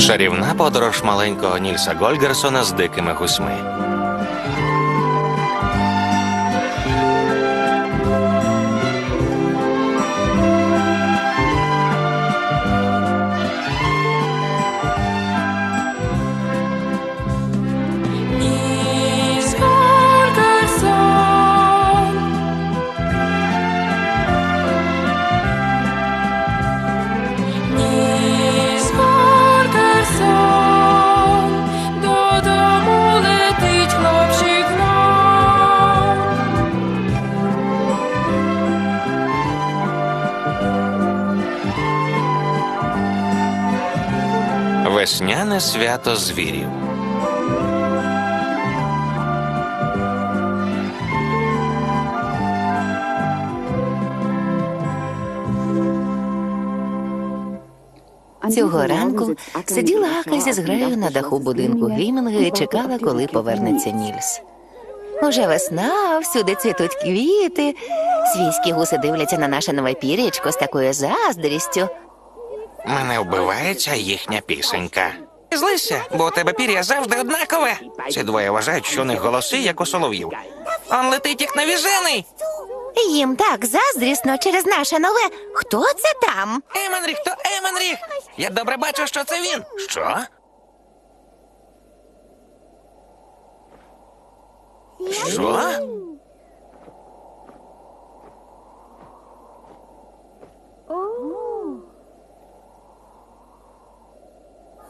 Чарівна подорож маленького Нільса Гольгерсона з дикими гусьми. Весняне свято звірів. Цього ранку сиділа Ака зі зграю на даху будинку Грімінга і чекала, коли повернеться Нільс. Уже весна, всюди цвітуть квіти. Свійські гуси дивляться на наше нове пір'ячко з такою заздрістю. Мене вбивається їхня пісенька. Злися, бо у тебе пір'я завжди однакове. Ці двоє вважають, що у них голоси, як у солов'їв. Он летить як навіжений. Їм так заздрісно через наше нове. Хто це там? Еменріх, то Еменріх! Я добре бачу, що це він. Що? Що?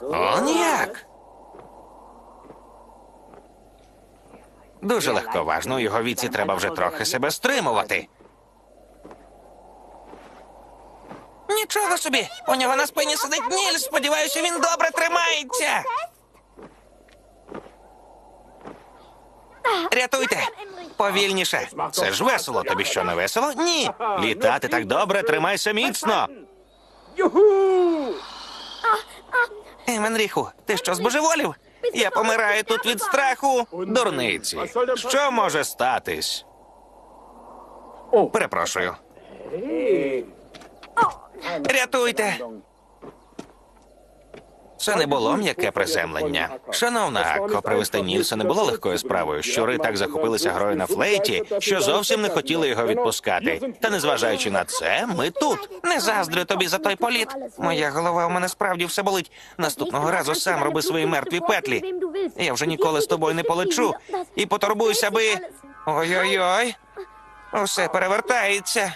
Он як? Дуже легковажно, у його віці треба вже трохи себе стримувати. Нічого собі! У нього на спині сидить Ніль. Сподіваюся, він добре тримається. Рятуйте! Повільніше. Це ж весело. Тобі що не весело? Ні. Літати так добре, тримайся міцно. Еменріху, ти що збожеволів? Я помираю тут від страху. Дурниці. Що може статись? Перепрошую. Рятуйте! Це не було м'яке приземлення. Шановна Акко, привезти Нільса не було легкою справою. Щури так захопилися грою на флейті, що зовсім не хотіли його відпускати. Та незважаючи на це, ми тут. Не заздрю тобі за той політ. Моя голова у мене справді все болить. Наступного разу сам роби свої мертві петлі. Я вже ніколи з тобою не полечу і потурбуюся, аби. Ой-ой-ой. Усе перевертається.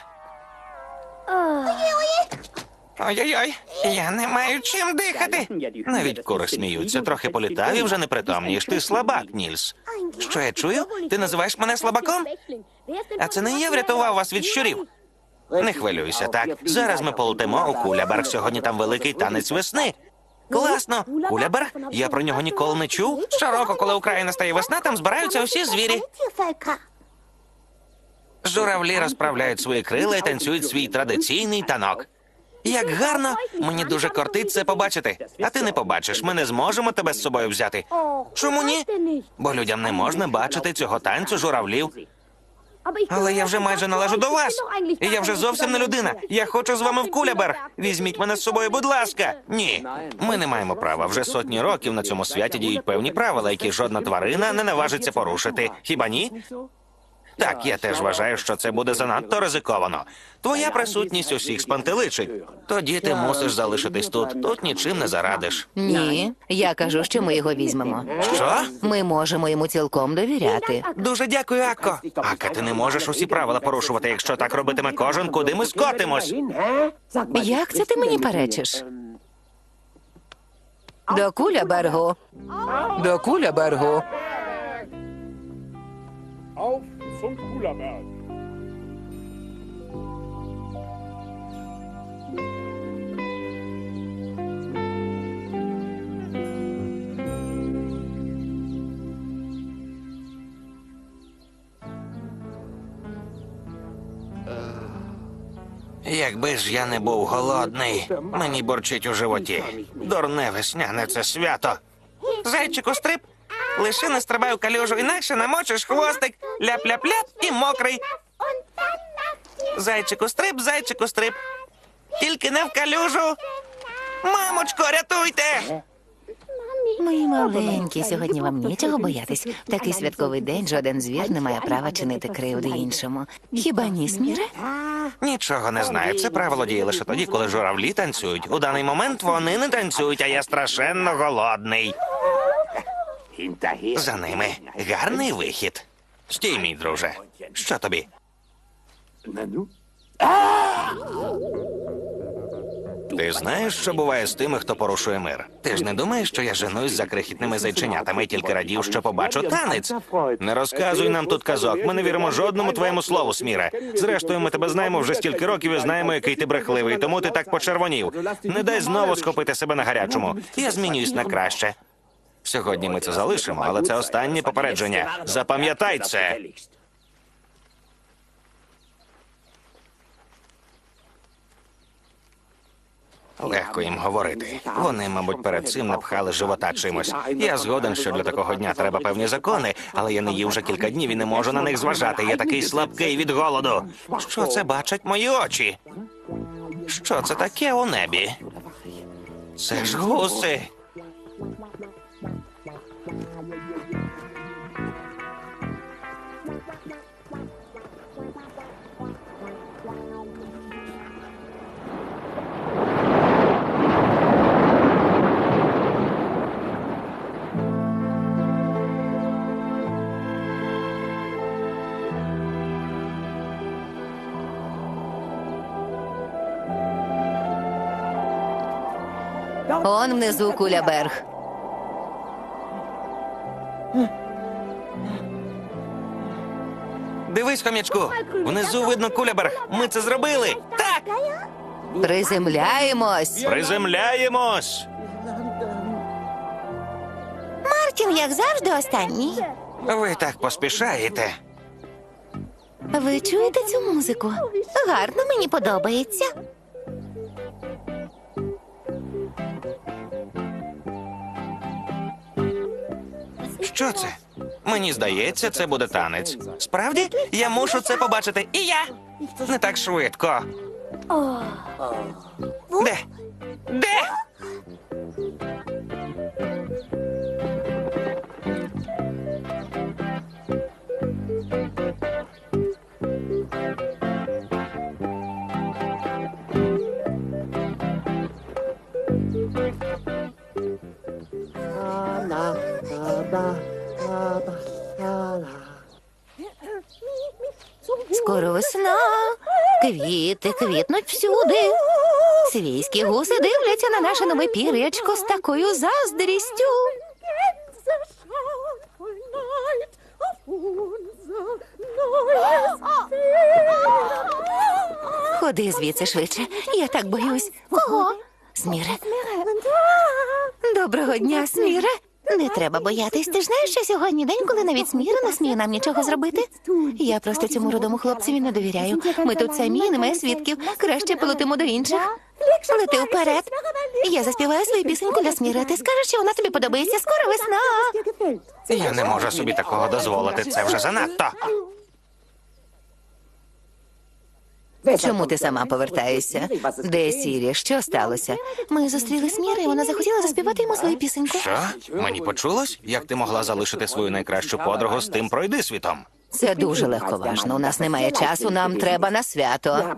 Ой-ой-ой, я не маю чим дихати. Навіть кури сміються, трохи політав і вже не притомнієш. Ти слабак, Нільс. Що я чую? Ти називаєш мене слабаком? А це не я врятував вас від щурів. Не хвилюйся, так. Зараз ми полетимо у Куляберг. Сьогодні там великий танець весни. Класно. Куляберг? Я про нього ніколи не чув. Щороку, коли у краї настає весна, там збираються усі звірі. Журавлі розправляють свої крила і танцюють свій традиційний танок. Як гарно, мені дуже кортить це побачити. А ти не побачиш, ми не зможемо тебе з собою взяти. Чому ні? Бо людям не можна бачити цього танцю журавлів. Але я вже майже належу до вас. Я вже зовсім не людина. Я хочу з вами в Куляберг. Візьміть мене з собою, будь ласка. Ні, ми не маємо права. Вже сотні років на цьому святі діють певні правила, які жодна тварина не наважиться порушити. Хіба ні? Так, я теж вважаю, що це буде занадто ризиковано. Твоя присутність усіх спантеличить. Тоді ти мусиш залишитись тут. Тут нічим не зарадиш. Ні, я кажу, що ми його візьмемо. Що? Ми можемо йому цілком довіряти. Дуже дякую, Акко. Ака, ти не можеш усі правила порушувати. Якщо так робитиме кожен, куди ми скотимось? Як це ти мені перечиш? До Кулябергу. До Кулябергу. Auf zum Kulerberg. Якби ж я не був голодний, мені борчить у животі. Дурне весняне це свято. Зайчику стрип, лише не стрибай у калюжу, інакше намочиш хвостик, ляп-ляп-ляп і мокрий. Зайчику стрип, зайчику стрип. Тільки не в калюжу. Мамочко, рятуйте! Мої маленькі, сьогодні вам нічого боятись. В такий святковий день жоден звір не має права чинити кривди іншому. Хіба ні, Сміре? Нічого не знаю. Це правило діє лише тоді, коли журавлі танцюють. У даний момент вони не танцюють, а я страшенно голодний. За ними гарний вихід. Стій, мій друже. Що тобі? Ти знаєш, що буває з тими, хто порушує мир? Ти ж не думаєш, що я женусь за крихітними зайченятами тільки радів, що побачу танець? Не розказуй нам тут казок. Ми не віримо жодному твоєму слову, Сміре. Зрештою, ми тебе знаємо вже стільки років і знаємо, який ти брехливий, тому ти так почервонів. Не дай знову схопити себе на гарячому. Я змінююсь на краще. Сьогодні ми це залишимо, але це останнє попередження. Запам'ятай це. Легко їм говорити. Вони, мабуть, перед цим напхали живота чимось. Я згоден, що для такого дня треба певні закони, але я не їв вже кілька днів і не можу на них зважати. Я такий слабкий від голоду. Що це бачать мої очі? Що це таке у небі? Це ж гуси. Он внизу куляберг. Дивись, хомячку. Внизу видно куляберг. Ми це зробили. Так. Приземляємось. Приземляємось. Мартін, як завжди, останній. Ви так поспішаєте. Ви чуєте цю музику? Гарно мені подобається. Що це? Мені здається, це буде танець. Справді, я мушу це побачити. І я. Не так швидко. Де? Де? Квіти квітнуть всюди. Свійські гуси дивляться на наше нове піречко з такою заздрістю. Ходи звідси швидше. Я так боюсь. Кого? Сміре. Доброго дня, Сміре. Не треба боятись. Ти ж знаєш, що сьогодні день, коли навіть Сміра не сміє нам нічого зробити. Я просто цьому родому хлопцеві не довіряю. Ми тут самі немає свідків. Краще полетимо до інших. Лети вперед. Я заспіваю свою пісеньку для Сміри. Ти скажеш, що вона тобі подобається. Скоро весна. Я не можу собі такого дозволити. Це вже занадто. Чому ти сама повертаєшся? Де Сірі? Що сталося? Ми зустріли Сміри, і вона захотіла заспівати йому свою пісеньку. Що? Мені почулось? Як ти могла залишити свою найкращу подругу з тим пройди світом? Це дуже легковажно. У нас немає часу, нам треба на свято.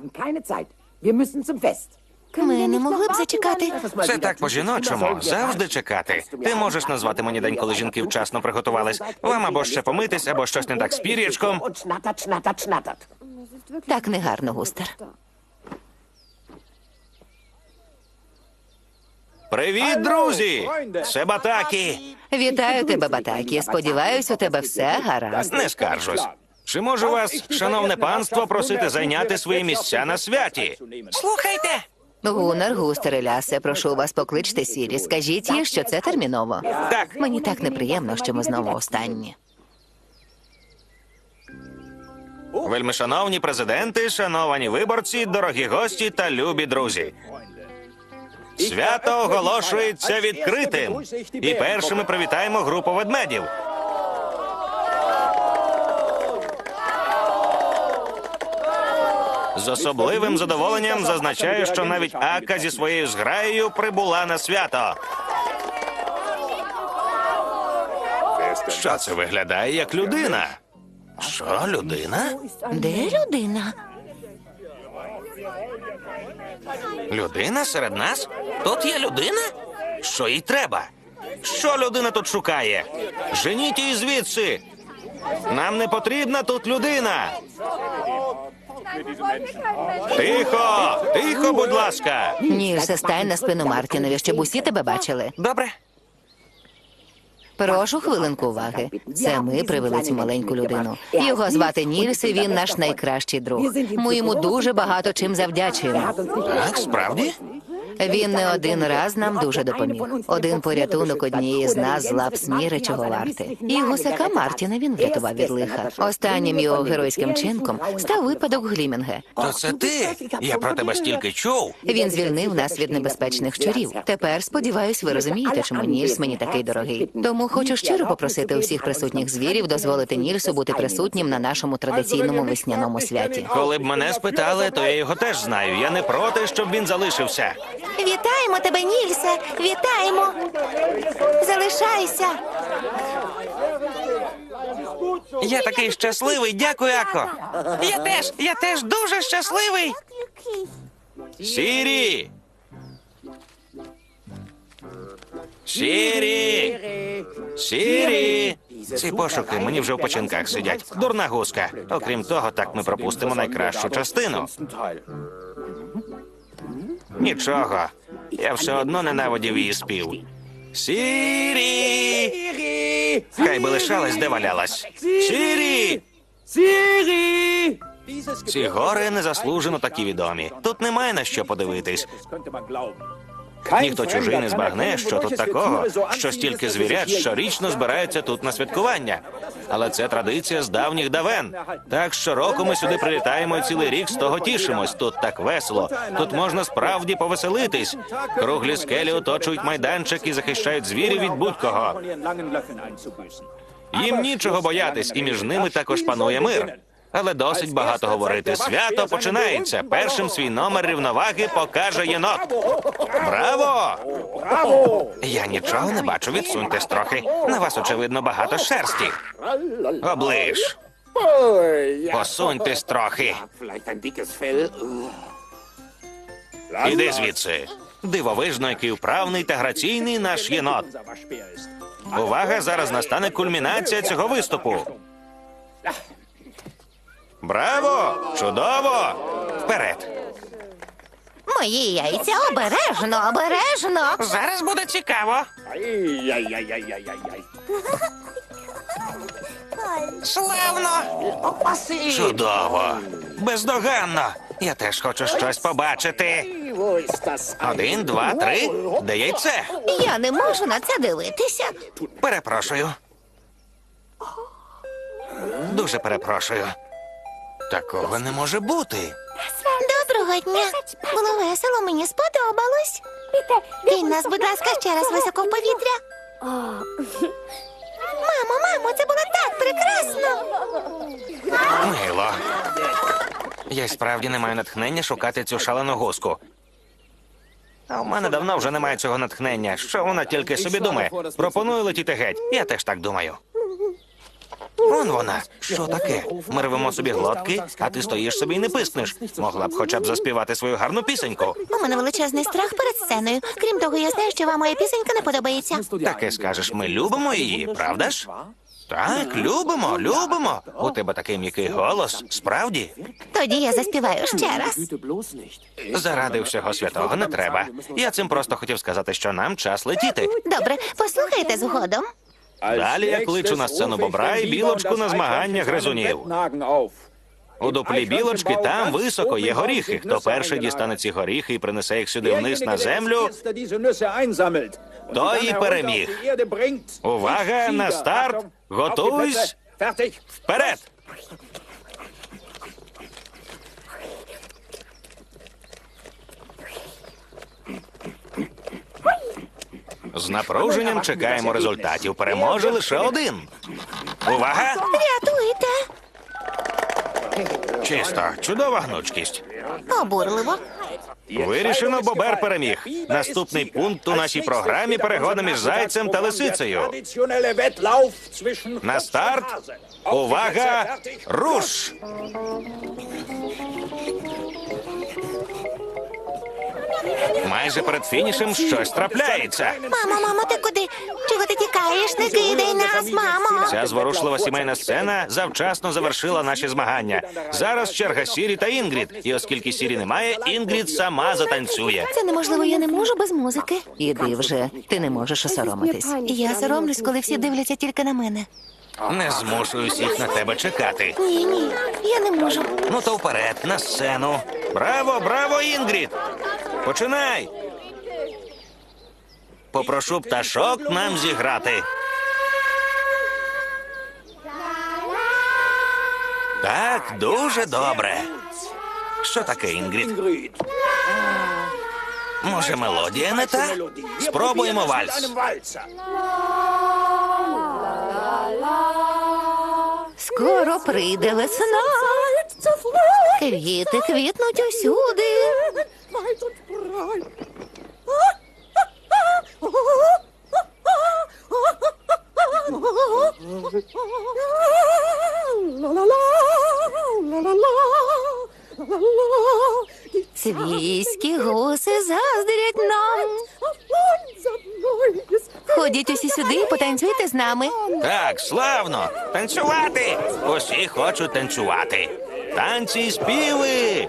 Ми не могли б зачекати. Це так по-жіночому. Завжди чекати. Ти можеш назвати мені день, коли жінки вчасно приготувались. Вам або ще помитись, або щось не так з пір'ячком. Так негарно, Густер. Привіт, друзі! Це Батакі. Вітаю тебе, Батакі. Сподіваюсь, у тебе все гаразд. Не скаржусь. Чи можу вас, шановне панство, просити зайняти свої місця на святі? Слухайте. Гунар, Густер і Лясе, прошу вас, покличте Сірі. Скажіть їй, що це терміново. Так, Мені так неприємно, що ми знову останні. Вельми шановні президенти, шановані виборці, дорогі гості та любі друзі. Свято оголошується відкритим. І першими привітаємо групу ведмедів. З особливим задоволенням зазначаю, що навіть Ака зі своєю зграєю прибула на свято. Що це виглядає як людина? Що, людина? Де людина? Людина серед нас? Тут є людина? Що їй треба? Що людина тут шукає? Женіть її звідси. Нам не потрібна тут людина. Тихо, тихо, будь ласка. Нільсе, стань на спину Мартінові, щоб усі тебе бачили. Добре. Прошу хвилинку уваги. Це ми привели цю маленьку людину. Його звати Нільс, і він наш найкращий друг. Ми йому дуже багато чим завдячуємо. Так, справді? Він не один раз нам дуже допоміг. Один порятунок однієї з нас з лап сміри чого варти. І гусака Мартіна він врятував від лиха. Останнім його геройським чинком став випадок Глімінге. То це ти. Я про тебе стільки чув. Він звільнив нас від небезпечних щурів. Тепер сподіваюсь, ви розумієте, чому Нільс мені такий дорогий. Тому хочу щиро попросити усіх присутніх звірів дозволити Нільсу бути присутнім на нашому традиційному весняному святі. Коли б мене спитали, то я його теж знаю. Я не проти, щоб він залишився. Вітаємо тебе, Нільсе! Вітаємо! Залишайся! Я такий щасливий, дякую, Ако. Я теж, я теж дуже щасливий. Сірі! Сірі! Сірі! Ці пошуки мені вже в починках сидять. Дурна гуска. Окрім того, так ми пропустимо найкращу частину. Нічого. Я все одно ненавидів її спів. Сірі! Хай би лишалась, де валялась. Сірі! Сірі! Ці гори незаслужено такі відомі. Тут немає на що подивитись. Ніхто чужий не збагне, що тут такого, що стільки звірят щорічно збираються тут на святкування. Але це традиція з давніх давен. Так щороку ми сюди прилітаємо і цілий рік з того тішимось. Тут так весело. Тут можна справді повеселитись. Круглі скелі оточують майданчик і захищають звірів від будь-кого. Їм нічого боятись, і між ними також панує мир. Але досить багато говорити. Свято починається. Першим свій номер рівноваги покаже єнот. Браво! Я нічого не бачу. Відсуньтесь трохи. На вас, очевидно, багато шерсті. Оближ. Посуньтесь трохи. Іди звідси. Дивовижно, який вправний та граційний наш єнот. Увага! Зараз настане кульмінація цього виступу. Браво! Чудово! Вперед! Мої яйця обережно, обережно. Зараз буде цікаво. Славно! Чудово! Бездоганно! Я теж хочу щось побачити. Один, два, три. Де яйце? Я не можу на це дивитися. Перепрошую. Дуже перепрошую. Такого не може бути. Доброго дня. Було весело, мені сподобалось. Кинь нас, будь ласка, ще раз високо в повітря. Мамо, мамо, це було так прекрасно. Мило. Я й справді не маю натхнення шукати цю шалену гуску. А в мене давно вже немає цього натхнення. Що вона тільки собі думає? Пропоную летіти геть. Я теж так думаю. Вон вона. Що таке? Ми рвемо собі глотки, а ти стоїш собі і не пискнеш. Могла б хоча б заспівати свою гарну пісеньку. У мене величезний страх перед сценою. Крім того, я знаю, що вам моя пісенька не подобається. Таке скажеш, ми любимо її, правда ж? Так, любимо, любимо. У тебе такий м'який голос. Справді? Тоді я заспіваю ще раз. Заради всього святого не треба. Я цим просто хотів сказати, що нам час летіти. Добре, послухайте згодом. Далі я кличу на сцену бобра і білочку на змагання гризунів. У дуплі білочки там високо є горіхи. Хто перший дістане ці горіхи і принесе їх сюди вниз на землю, той і переміг. Увага на старт! Готуйсь! Вперед! З напруженням чекаємо результатів. Переможе лише один. Увага! Рятуйте. Чисто, чудова гнучкість. Обурливо. Вирішено, Бобер переміг. Наступний пункт у нашій програмі перегони між зайцем та лисицею. На старт. Увага! Руш! Майже перед фінішем щось трапляється. Мамо, мамо, ти куди? Чого ти тікаєш? Не кидай нас, мамо. Ця зворушлива сімейна сцена завчасно завершила наші змагання. Зараз черга Сірі та Інгрід. І оскільки Сірі немає, Інгрід сама затанцює. Це неможливо, я не можу без музики. Іди вже, ти не можеш осоромитись. Я соромлюсь, коли всі дивляться тільки на мене. Не змушую всіх на тебе чекати. Ні, ні, я не можу. Ну то вперед, на сцену. Браво, браво, Інгрід! Починай! Попрошу пташок нам зіграти. Так, дуже добре. Що таке, Інгрід? Може, мелодія не та? Спробуємо вальс. Скоро прийде весна. Квіти квітнуть усюди. Свійські гуси заздрять нам. Ходіть усі сюди і потанцюйте з нами. Так, славно! Танцювати! Усі хочуть танцювати. Танці і співи.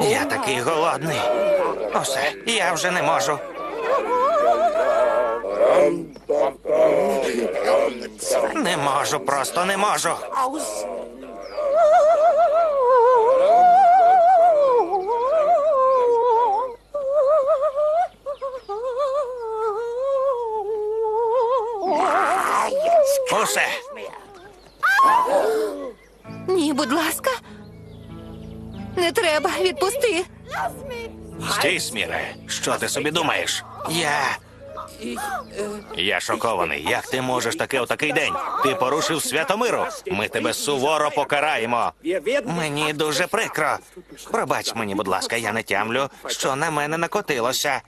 Я такий голодний. Усе, я вже не можу. Не можу, просто не можу. Усе. Ні, будь ласка. Не треба, відпусти. Стій, Сміре, що ти собі думаєш? Я. Я шокований. Як ти можеш таке у такий день? Ти порушив свято миру. Ми тебе суворо покараємо. Мені дуже прикро. Пробач мені, будь ласка, я не тямлю, що на мене накотилося.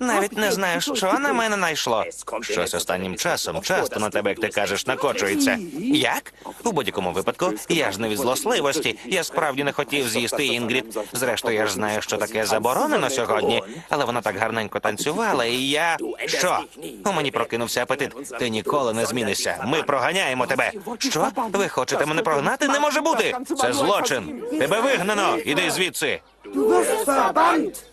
Навіть не знаю, що на мене найшло. Щось останнім часом часто на тебе, як ти кажеш, накочується. Як? У будь-якому випадку, я ж не від злосливості. Я справді не хотів з'їсти Інгрід. Зрештою, я ж знаю, що таке заборонено сьогодні, але вона так гарненько танцювала, і я. Що? У мені прокинувся апетит. Ти ніколи не змінишся. Ми проганяємо тебе. Що? Ви хочете мене прогнати? Не може бути. Це злочин. Тебе вигнано. Іди звідси.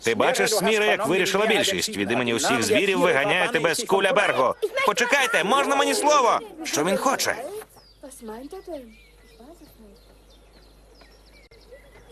Ти бачиш, Сміра, як вирішила більшість. Від імені усіх звірів виганяє тебе з куля Кулябергу. Почекайте, можна мені слово? Що він хоче?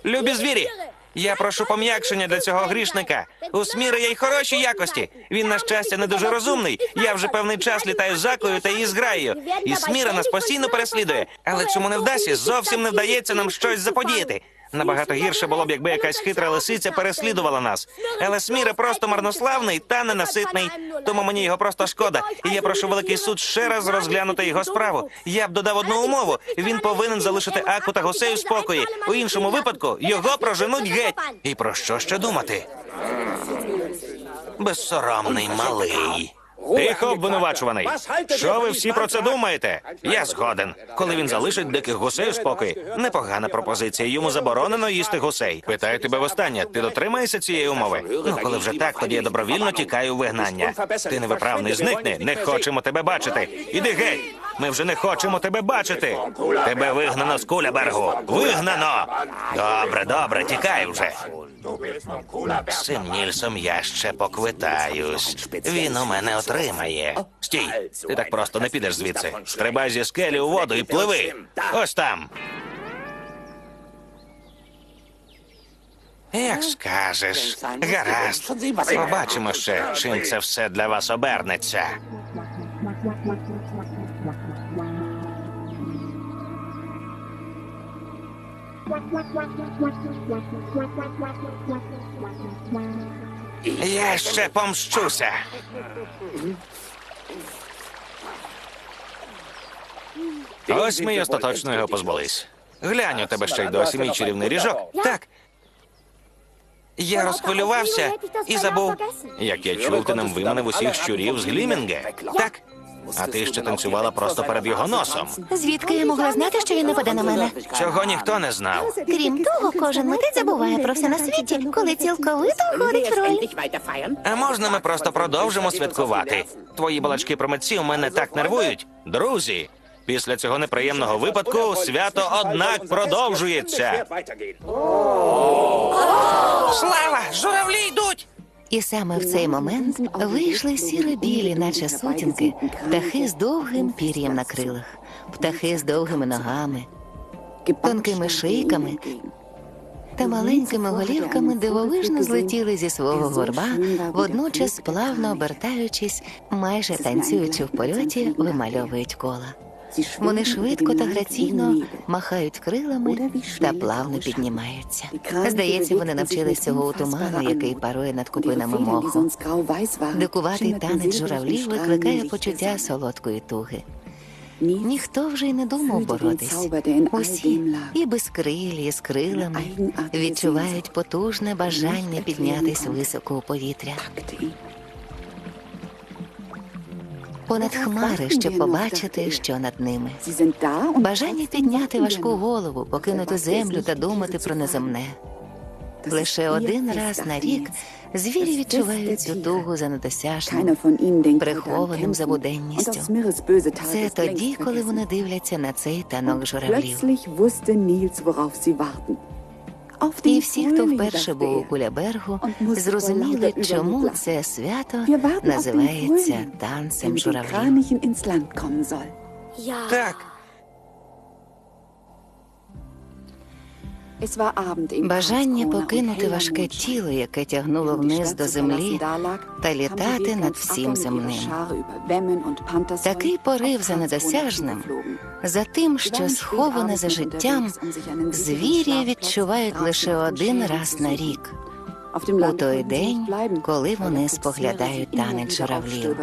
Любі звірі. Я прошу пом'якшення для цього грішника. У Сміри є й хороші якості. Він, на щастя, не дуже розумний. Я вже певний час літаю з Закою та її зграєю. І Сміра нас постійно переслідує. Але чому не вдасться? Зовсім не вдається нам щось заподіяти. Набагато гірше було б, якби якась хитра лисиця переслідувала нас. Але Сміра просто марнославний та ненаситний. Тому мені його просто шкода. І я прошу великий суд ще раз розглянути його справу. Я б додав одну умову: він повинен залишити Аку та гусей спокої. У іншому випадку його проженуть геть. І про що ще думати? Безсоромний малий. Тихо, обвинувачуваний. Що ви всі про це думаєте? Я згоден. Коли він залишить диких гусей у спокої, непогана пропозиція. Йому заборонено їсти гусей. Питаю тебе востаннє. Ти дотримаєшся цієї умови? Ну, коли вже так, тоді я добровільно тікаю у вигнання. Ти невиправний, зникни. Не хочемо тебе бачити. Іди геть. Ми вже не хочемо тебе бачити. Тебе вигнано з Кулябергу. Вигнано. Добре, добре, тікай вже. З цим Нільсом я ще поквитаюсь. Він у мене отримає. Стій, ти так просто не підеш звідси. Стрибай зі скелі у воду і пливи. Ось там. Як скажеш, гаразд. Побачимо ще, чим це все для вас обернеться. Я ще помщуся. Ось ми й остаточно його позбулись. Глянь, у тебе ще й досі мій чарівний ріжок. Так. Я розхвилювався і забув. Як я чув, ти нам виманив усіх щурів з Глімінге. Так. А ти ще танцювала просто перед його носом. Звідки я могла знати, що він нападе на мене? Чого ніхто не знав. Крім того, кожен митець забуває про все на світі, коли цілковито входить в роль. А можна ми просто продовжимо святкувати? Твої балачки про митців мене так нервують. Друзі, після цього неприємного випадку свято однак продовжується. Слава! Журавлі йдуть! І саме в цей момент вийшли сіро-білі, наче сутінки, птахи з довгим пір'ям на крилах, птахи з довгими ногами Тонкими шийками та маленькими голівками дивовижно злетіли зі свого горба, водночас плавно обертаючись, майже танцюючи в польоті, вимальовують кола. Вони швидко та граційно махають крилами та плавно піднімаються. Здається, вони навчились цього у туману, який парує над купинами моху. Дикуватий танець журавлів викликає почуття солодкої туги. Ніхто вже й не думав боротись. Усі, і безкрилі, і з крилами, відчувають потужне бажання піднятись високо у повітря. Понад хмари, щоб побачити, що над ними. Бажання підняти важку голову, покинути землю та думати про неземне. Лише один раз на рік звірі відчувають цю тугу за недосяжним, прихованим за буденністю. Це тоді, коли вони дивляться на цей танок журавлів. І всі, хто вперше був у Кулябергу, зрозуміли, чому це свято називається танцем журавлів. Так, Бажання покинути важке тіло, яке тягнуло вниз до землі, та літати над всім земним. Такий порив за недосяжним, за тим, що сховане за життям, звірі відчувають лише один раз на рік. у той день, коли вони споглядають танець журавлів.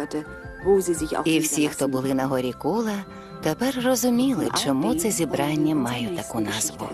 І всі, хто були на горі Кула, тепер розуміли, чому це зібрання має таку назву.